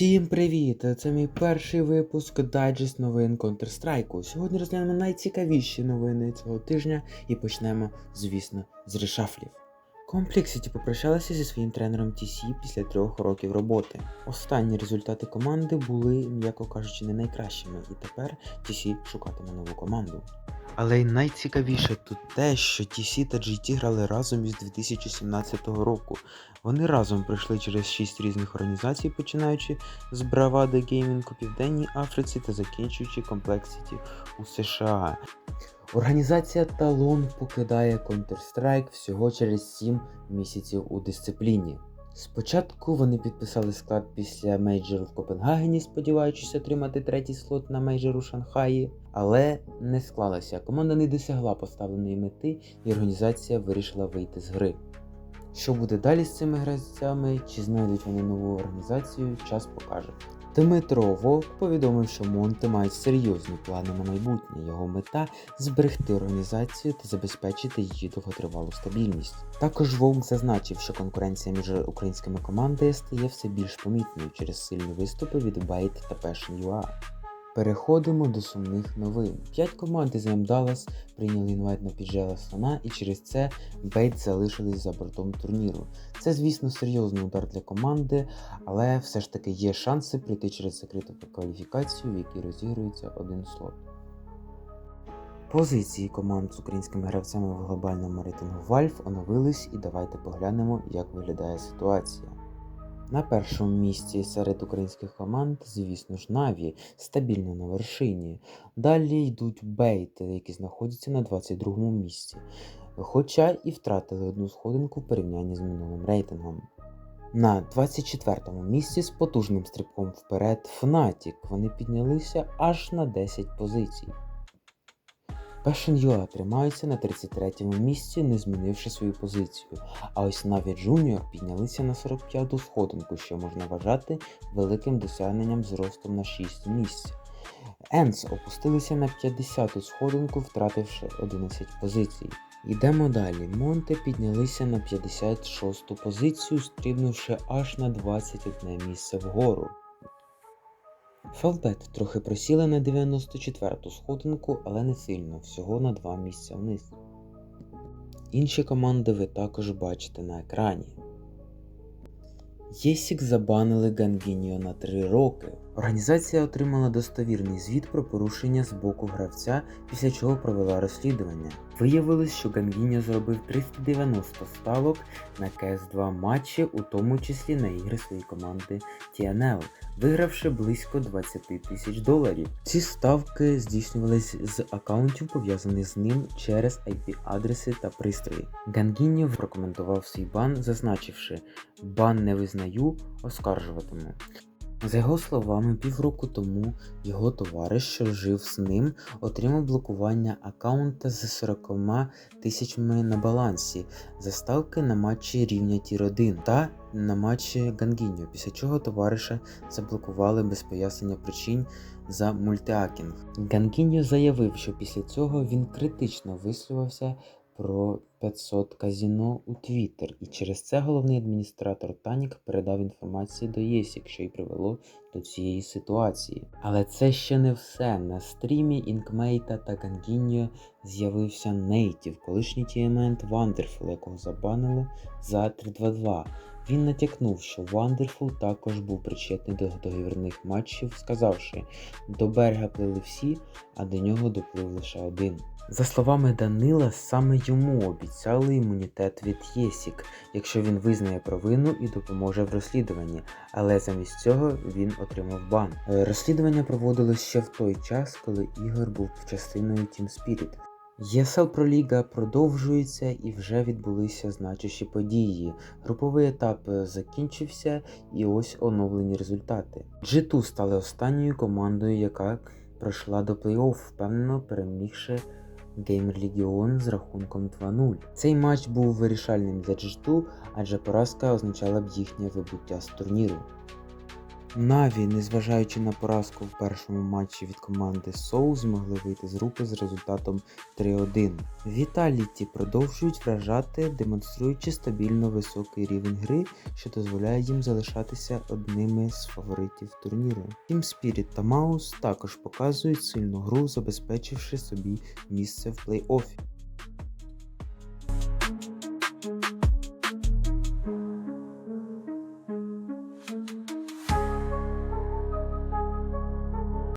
Всім привіт! Це мій перший випуск дайджест новин Counter-Strike. Сьогодні розглянемо найцікавіші новини цього тижня і почнемо, звісно, з решафлів. Комплексіті попрощалися зі своїм тренером TC після трьох років роботи. Останні результати команди були, м'яко кажучи, не найкращими, і тепер TC шукатиме нову команду. Але й найцікавіше тут те, що TC та GT грали разом із 2017 року. Вони разом пройшли через 6 різних організацій, починаючи з Bravado Gaming у Південній Африці та закінчуючи Complexity у США. Організація Talon покидає Counter-Strike всього через 7 місяців у дисципліні. Спочатку вони підписали склад після мейджору в Копенгагені, сподіваючись отримати третій слот на мейджор у Шанхаї, але не склалося. Команда не досягла поставленої мети, і організація вирішила вийти з гри. Що буде далі з цими гравцями, чи знайдуть вони нову організацію, час покаже. Дмитро Вовк повідомив, що Монти мають серйозні плани на майбутнє. Його мета зберегти організацію та забезпечити її довготривалу стабільність. Також Вовк зазначив, що конкуренція між українськими командами стає все більш помітною через сильні виступи від Byte та Passion.ua. Переходимо до сумних новин. П'ять команд із M прийняли інвайт на піджела слона, і через це Бейт залишились за бортом турніру. Це, звісно, серйозний удар для команди, але все ж таки є шанси пройти через закриту кваліфікацію, в якій розігрується один слот. Позиції команд з українськими гравцями в глобальному рейтингу Valve оновились, і давайте поглянемо, як виглядає ситуація. На першому місці серед українських команд, звісно ж, Наві, стабільно на вершині. Далі йдуть Бейти, які знаходяться на 22-му місці, хоча і втратили одну сходинку в порівнянні з минулим рейтингом. На 24-му місці з потужним стрибком вперед Fnatic вони піднялися аж на 10 позицій. Passion.ua тримаються на 33-му місці, не змінивши свою позицію. А ось Na'Vi Junior піднялися на 45-ту сходинку, що можна вважати великим досягненням зростом на 6 місць. Енс опустилися на 50-ту сходинку, втративши 11 позицій. Йдемо далі. Монте піднялися на 56-ту позицію, стрибнувши аж на 21 місце вгору. Фавбет трохи просіла на 94-ту сходинку, але не сильно, всього на 2 місця вниз. Інші команди ви також бачите на екрані. Єсік забанили Гангініо на 3 роки. Організація отримала достовірний звіт про порушення з боку гравця, після чого провела розслідування. Виявилось, що Гангіньо зробив 390 ставок на КС2 матчі, у тому числі на ігри своєї команди TNL, вигравши близько 20 тисяч доларів. Ці ставки здійснювались з аккаунтів, пов'язаних з ним через IP-адреси та пристрої. Гангіньо прокоментував свій бан, зазначивши: бан не визнаю, оскаржуватиму. За його словами, півроку тому його товариш, що жив з ним, отримав блокування аккаунта з 40 тисячами на балансі за ставки на матчі рівня Тір 1 та на матчі Гангіньо, після чого товариша заблокували без пояснення причин за мультиакінг. Гангіньо заявив, що після цього він критично висловився про 500 казіно у Твіттер, і через це головний адміністратор Танік передав інформацію до ЄСІК, що й привело до цієї ситуації. Але це ще не все. На стрімі Інкмейта та Гангіньо з'явився Нейтів, колишній тіємент Вандерфул, якого забанили за 322. Він натякнув, що Вандерфул також був причетний до договірних матчів, сказавши, до берега плили всі, а до нього доплив лише один. За словами Данила, саме йому обіцяли імунітет від ЄСІК, якщо він визнає провину і допоможе в розслідуванні, але замість цього він отримав бан. Е, Розслідування проводилось ще в той час, коли Ігор був частиною Team Spirit. ЄСЛ Проліга продовжується і вже відбулися значущі події. Груповий етап е, закінчився, і ось оновлені результати. G2 стали останньою командою, яка пройшла до плей-офф, впевнено перемігши Gamer Legion з рахунком 2-0. Цей матч був вирішальним для G2, адже поразка означала б їхнє вибуття з турніру. Наві, незважаючи на поразку в першому матчі від команди Соул, змогли вийти з групи з результатом 3-1. Віталіті продовжують вражати, демонструючи стабільно високий рівень гри, що дозволяє їм залишатися одними з фаворитів турніру. Team Spirit та Маус також показують сильну гру, забезпечивши собі місце в плей-оффі.